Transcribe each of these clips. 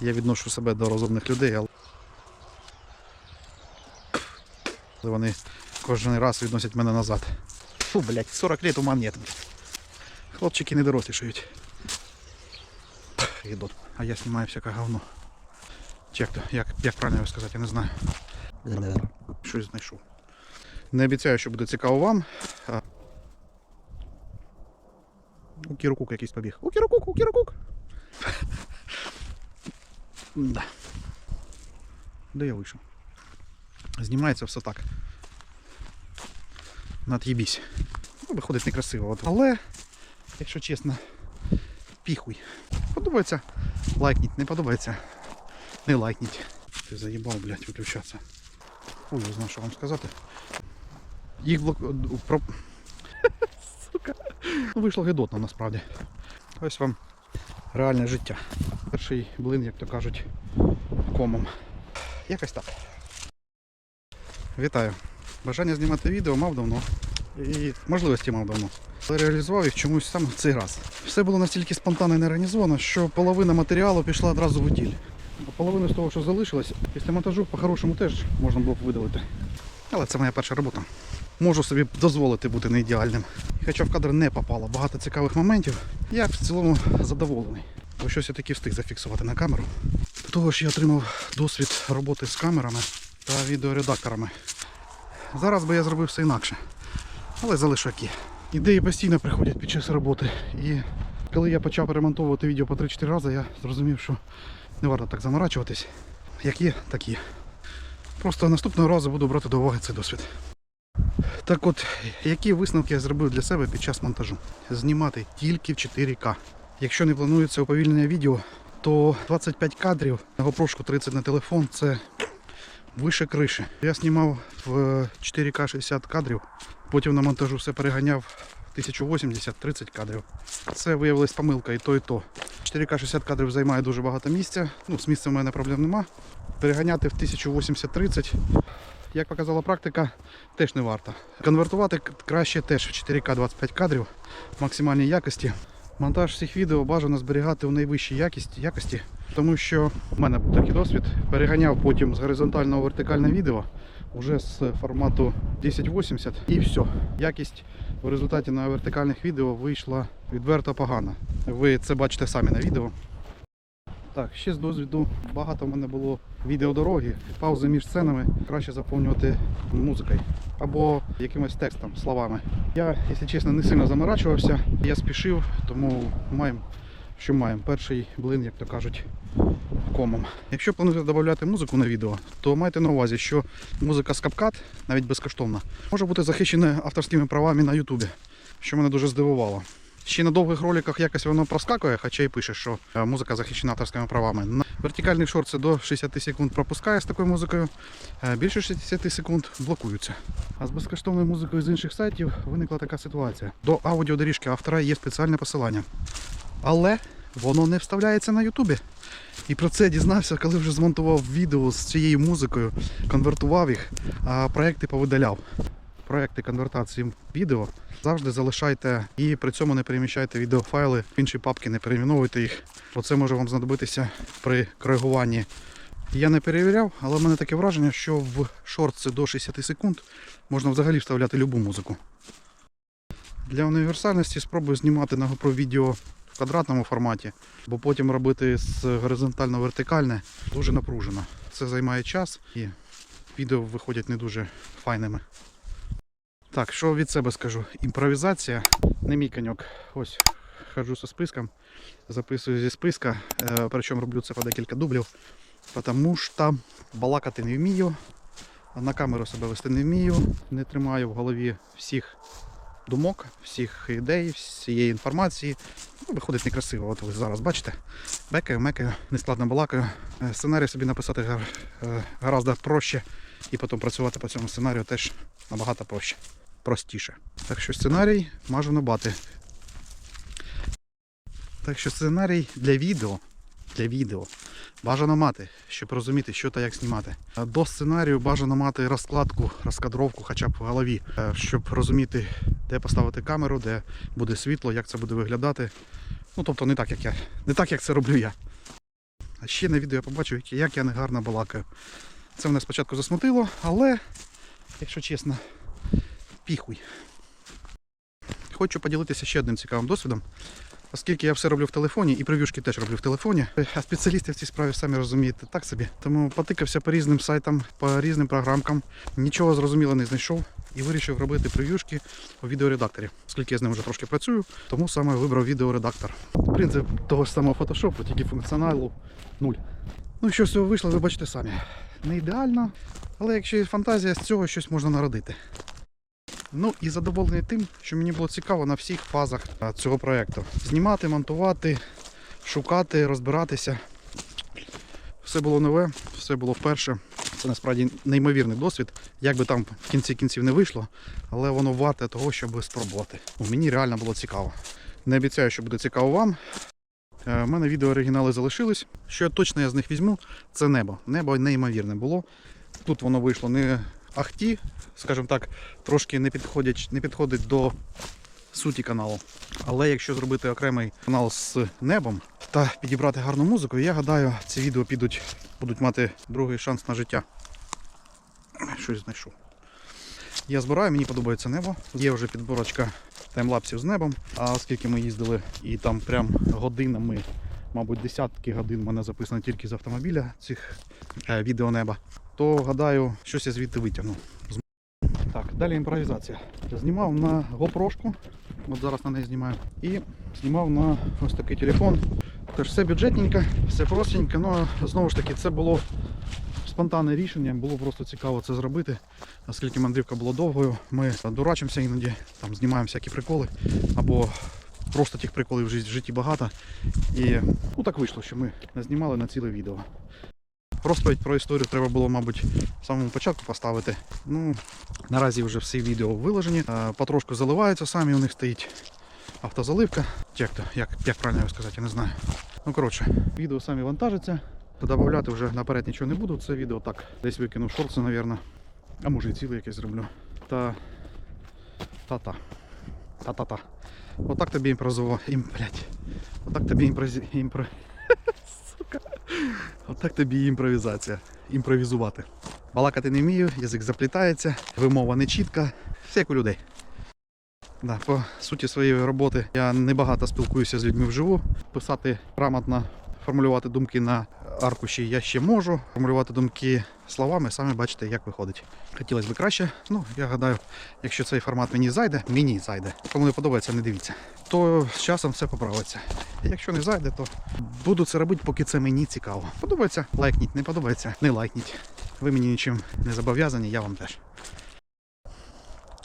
Я відношу себе до розумних людей, але вони кожен раз відносять мене назад. Фу, блядь, 40 лет ума нет. Хлопчики не дорослішають. Ідуть. А я знімаю всяке говно. Як, як, як правильно його сказати, я не знаю. Щось знайшов. Не обіцяю, що буде цікаво вам. А... У Кірокук якийсь побіг. У Кірокук, у Кірокук. Да. Де я вийшов? Знімається все так. Над'їбісь. Ну, виходить некрасиво. От. Але, якщо чесно, піхуй. Подобається лайкніть, не подобається. Не лайкніть. Ти заїбав, блядь, виключатися. Ой, я знаю, що вам сказати. Їх блок... Про... Сука. Ну, Вийшло гидотно насправді. Ось вам реальне життя. Перший блин, як то кажуть, комом. Якось так. Вітаю. Бажання знімати відео мав давно. І можливості мав давно. Але реалізував їх чомусь саме в цей раз. Все було настільки спонтанно і не організовано, що половина матеріалу пішла одразу в утіль. А половину з того, що залишилось, після монтажу по-хорошому теж можна було б видалити. Але це моя перша робота. Можу собі дозволити бути не ідеальним. Хоча в кадр не попало багато цікавих моментів, я в цілому задоволений. Бо щось я таки встиг зафіксувати на камеру. До того ж я отримав досвід роботи з камерами та відеоредакторами. Зараз би я зробив все інакше. Але залишу як є. Ідеї постійно приходять під час роботи. І коли я почав ремонтувати відео по 3-4 рази, я зрозумів, що не варто так заморачуватись. Як є, так є. Просто наступного разу буду брати до уваги цей досвід. Так от, які висновки я зробив для себе під час монтажу? Знімати тільки в 4К. Якщо не планується уповільнення відео, то 25 кадрів на GoPro 30 на телефон це вище криші. Я знімав в 4К 60 кадрів, потім на монтажу все переганяв 1080-30 кадрів. Це виявилась помилка і то, і то. 4К 60 кадрів займає дуже багато місця. Ну, з місцем в мене проблем нема. Переганяти в 1080-30, як показала практика, теж не варто. Конвертувати краще теж в 4К 25 кадрів максимальній якості. Монтаж всіх відео бажано зберігати у найвищій якості, якості, тому що в мене був такий досвід. Переганяв потім з горизонтального в вертикальне відео вже з формату 1080 і все. Якість в результаті на вертикальних відео вийшла відверто погана. Ви це бачите самі на відео. Так, ще з досвіду багато в мене було відеодороги, паузи між сценами краще заповнювати музикою або якимось текстом, словами. Я, якщо чесно, не сильно заморачувався, я спішив, тому маємо, що маємо. Перший блин, як то кажуть, комом. Якщо плануєте додати музику на відео, то майте на увазі, що музика з CapCut, навіть безкоштовна, може бути захищена авторськими правами на Ютубі, що мене дуже здивувало. Ще на довгих роликах якось воно проскакує, хоча і пише, що е, музика захищена авторськими правами. На вертикальних шорт до 60 секунд пропускає з такою музикою, е, більше 60 секунд блокуються. А з безкоштовною музикою з інших сайтів виникла така ситуація. До аудіодоріжки автора є спеціальне посилання. Але воно не вставляється на Ютубі. І про це дізнався, коли вже змонтував відео з цією музикою, конвертував їх, а проекти повидаляв. Проекти конвертації відео завжди залишайте і при цьому не переміщайте відеофайли в інші папки, не перейменовуйте їх. Оце може вам знадобитися при коригуванні. Я не перевіряв, але в мене таке враження, що в шортці до 60 секунд можна взагалі вставляти любу музику. Для універсальності спробую знімати на GoPro відео в квадратному форматі, бо потім робити з горизонтально-вертикальне дуже напружено. Це займає час і відео виходять не дуже файними. Так, що від себе скажу? Імпровізація не мій коньок. Ось ходжу зі списком, записую зі списка, е, причому роблю це по декілька дублів, тому що балакати не вмію, на камеру себе вести не вмію, не тримаю в голові всіх думок, всіх ідей, всієї інформації. Ну, виходить некрасиво. От ви зараз бачите. Бекаю, мекаю, нескладно балакаю. Е, Сценарій собі написати гар- е, гораздо проще. І потім працювати по цьому сценарію теж набагато проще. Простіше. Так що сценарій мажу на. Так що сценарій для відео. Для відео бажано мати, щоб розуміти, що та як знімати. До сценарію бажано мати розкладку, розкадровку хоча б в голові, е, щоб розуміти, де поставити камеру, де буде світло, як це буде виглядати. Ну тобто не так, як я. Не так, як це роблю я. А ще на відео я побачив, як я негарно балакаю. Це мене спочатку засмутило, але, якщо чесно, піхуй. Хочу поділитися ще одним цікавим досвідом. Оскільки я все роблю в телефоні і прев'юшки теж роблю в телефоні, а спеціалісти в цій справі самі розумієте так собі. Тому потикався по різним сайтам, по різним програмкам, нічого зрозуміло не знайшов і вирішив робити прев'юшки у відеоредакторі. Оскільки я з ним вже трошки працюю, тому саме вибрав відеоредактор. Принцип того ж самого фотошопу, тільки функціоналу нуль. Ну, що з цього вийшло, ви бачите самі. Не ідеально, але якщо є фантазія, з цього щось можна народити. Ну і задоволений тим, що мені було цікаво на всіх фазах цього проєкту. Знімати, монтувати, шукати, розбиратися. Все було нове, все було вперше. Це насправді неймовірний досвід. Як би там в кінці кінців не вийшло, але воно варте того, щоб спробувати. Ну, мені реально було цікаво. Не обіцяю, що буде цікаво вам. Е, У мене відео оригінали залишились. Що точно я з них візьму, це небо. Небо неймовірне було. Тут воно вийшло не ахті, скажімо так, трошки не підходять, не підходить до суті каналу. Але якщо зробити окремий канал з небом та підібрати гарну музику, я гадаю, ці відео підуть, будуть мати другий шанс на життя. Щось знайшов. Я збираю, мені подобається небо. Є вже підборочка таймлапсів з небом. А оскільки ми їздили і там прям годинами, мабуть, десятки годин мене записано тільки з автомобіля цих е, відео неба, то гадаю, щось я звідти витягну. Так, далі імпровізація. Знімав на GoPro, от зараз на неї знімаю, і знімав на ось такий телефон. Тож все бюджетненько, все простенько, ну знову ж таки, це було спонтанне рішення, було просто цікаво це зробити, оскільки мандрівка була довгою. Ми дурачимося іноді, там знімаємо всякі приколи, або просто тих приколів в житті- багато. І ну, так вийшло, що ми знімали на ціле відео. Розповідь про історію треба було, мабуть, в самому початку поставити. Ну, наразі вже всі відео виложені. Е, Потрошку заливаються самі, у них стоїть автозаливка. Як, то, як, як правильно його сказати, я не знаю. Ну, коротше, відео самі вантажаться. Додавати вже наперед нічого не буду. Це відео так. Десь викину шорти, мабуть. А може і ціле якесь зроблю. Та. Та-та. Та-та-та. Отак тобі імпровизував. Ім. Отак тобі імпроз... імпро... Сука. Отак тобі імпровізація. Імпровізувати. Балакати не вмію, язик заплітається, вимова не чітка. Все як у людей. Да, по суті своєї роботи я небагато спілкуюся з людьми вживу. Писати грамотно, формулювати думки на аркуші я ще можу. Формулювати думки словами, самі бачите, як виходить. Хотілося б краще. Ну, я гадаю, якщо цей формат мені зайде, мені зайде. Кому не подобається, не дивіться. То з часом все поправиться. Якщо не зайде, то буду це робити, поки це мені цікаво. Подобається, лайкніть, не подобається, не лайкніть. Ви мені нічим не зобов'язані, я вам теж.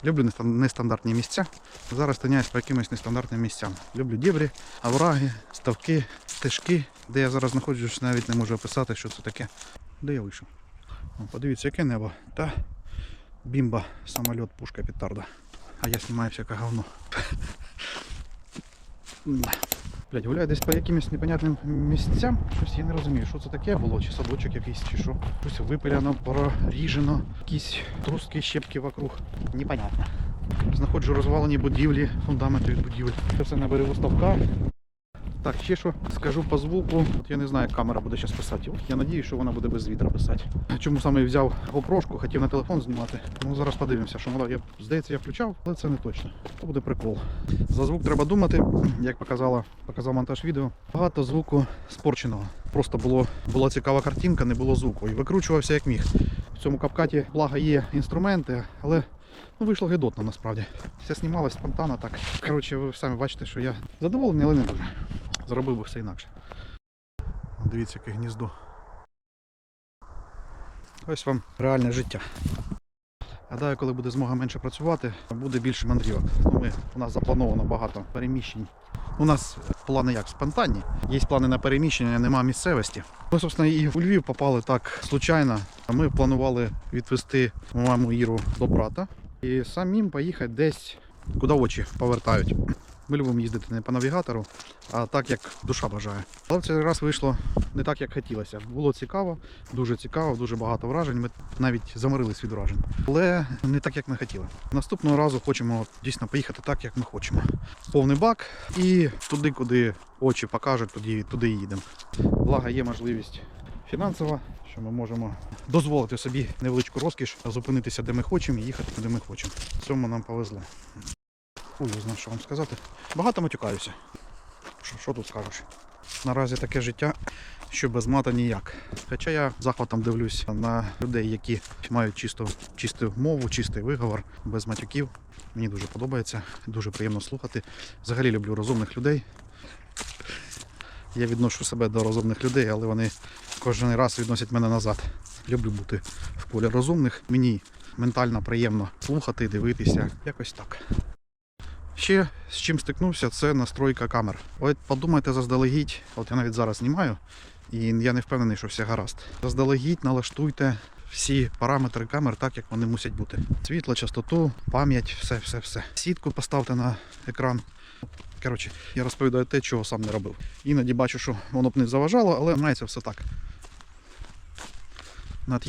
Люблю нестандартні місця. Зараз тиняюсь по якимось нестандартним місцям. Люблю дібрі, овраги, ставки, стежки, де я зараз знаходжусь, навіть не можу описати, що це таке. Де я вийшов? Подивіться, яке небо. Та бімба, самоліт, пушка, петарда. А я знімаю всяке говно. Блять, гуляю десь по якимось непонятним місцям. Щось я не розумію, що це таке було, чи садочок якийсь, чи що. Щось випиляно, проріжено, якісь трустки, щепки вокруг. Непонятно. Знаходжу розвалені будівлі, фундаменти від будівель. Це все на берегу ставка. Так, ще що скажу по звуку. От я не знаю, як камера буде зараз писати. От я надію, що вона буде без вітра писати. Чому саме взяв GoPro, хотів на телефон знімати. Ну зараз подивимося, що вона. Я, здається, я включав, але це не точно. То буде прикол. За звук треба думати, як показала, показав монтаж відео. Багато звуку спорченого. Просто було, була цікава картинка, не було звуку. І викручувався як міг. В цьому капкаті, благо, є інструменти, але ну, вийшло гидотно насправді. Все знімалось спонтанно так. Коротше, ви самі бачите, що я задоволений, але не дуже. Зробив би все інакше. Дивіться, яке гніздо. Ось вам реальне життя. Гадаю, коли буде змога менше працювати, буде більше мандрівок. Ну, ми, у нас заплановано багато переміщень. У нас плани як спонтанні. Є плани на переміщення, нема місцевості. Ми, собственно, і у Львів попали так случайно. Ми планували відвести маму Іру до брата і самим поїхати десь, куди очі повертають. Ми любимо їздити не по навігатору, а так, як душа бажає. Але в цей раз вийшло не так, як хотілося. Було цікаво, дуже цікаво, дуже багато вражень. Ми навіть заморились від вражень. Але не так, як ми хотіли. Наступного разу хочемо дійсно поїхати так, як ми хочемо. Повний бак і туди, куди очі покажуть, туди, туди і їдемо. Благо є можливість фінансова, що ми можемо дозволити собі невеличку розкіш, зупинитися де ми хочемо і їхати куди ми хочемо. В цьому нам повезло. Хуй його знає, що вам сказати. Багато матюкаюся. Що, що тут скажеш? Наразі таке життя, що без мата ніяк. Хоча я захватом дивлюсь на людей, які мають чисту, чисту мову, чистий виговор, без матюків. Мені дуже подобається, дуже приємно слухати. Взагалі люблю розумних людей. Я відношу себе до розумних людей, але вони кожен раз відносять мене назад. Люблю бути в полі розумних. Мені ментально приємно слухати, дивитися. Якось так. Ще з чим стикнувся, це настройка камер. От подумайте заздалегідь, от я навіть зараз знімаю, і я не впевнений, що все гаразд. Заздалегідь налаштуйте всі параметри камер так, як вони мусять бути. Світло, частоту, пам'ять, все, все, все. Сітку поставте на екран. Коротше, я розповідаю те, чого сам не робив. Іноді бачу, що воно б не заважало, але мається все так. На.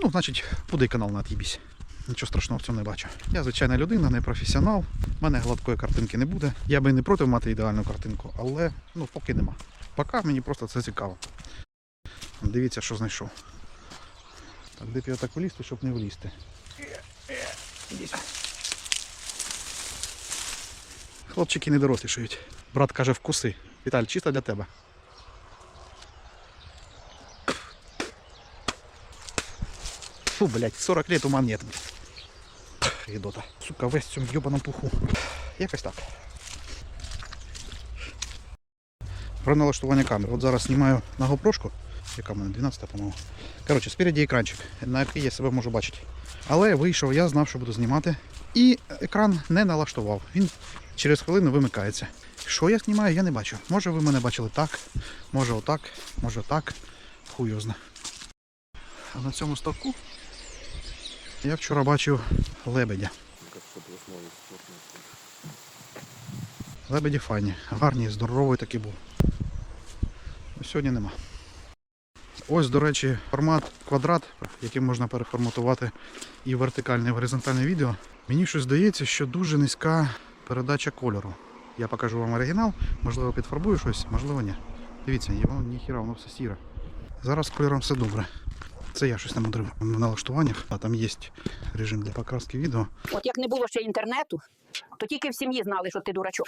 Ну, значить, буде канал на от'їбісь. Нічого страшного в цьому не бачу. Я звичайна людина, не професіонал. У мене гладкої картинки не буде. Я би не проти мати ідеальну картинку, але ну, поки нема. Поки мені просто це цікаво. Дивіться, що знайшов. Так, де б я так влізти, щоб не влізти. Хлопчики не дорослішають. Брат каже, вкуси. Віталь, чисто для тебе. Фу, блядь, 40 лет ума нет. Гідота. Сука, весь в цьому йобаному пуху. Якось так. Про налаштування камер. От зараз знімаю на GoPro, яка в мене 12, по-моєму. Коротше, спереді екранчик, на який я себе можу бачити. Але вийшов, я знав, що буду знімати. І екран не налаштував. Він через хвилину вимикається. Що я знімаю, я не бачу. Може ви мене бачили так, може отак, може так. Хуй його зна. А на цьому ставку я вчора бачив лебедя. Лебеді файні, гарні, здоровий такий був. Ну, Сьогодні нема. Ось, до речі, формат квадрат, який можна переформатувати і вертикальне, і горизонтальне відео. Мені щось здається, що дуже низька передача кольору. Я покажу вам оригінал, можливо, підфарбую щось, можливо, ні. Дивіться, його ніхіра, воно все сіре. Зараз з кольором все добре. Це я щось намудрив в налаштуваннях, а там є режим для покраски відео. От як не було ще інтернету, то тільки в сім'ї знали, що ти дурачок.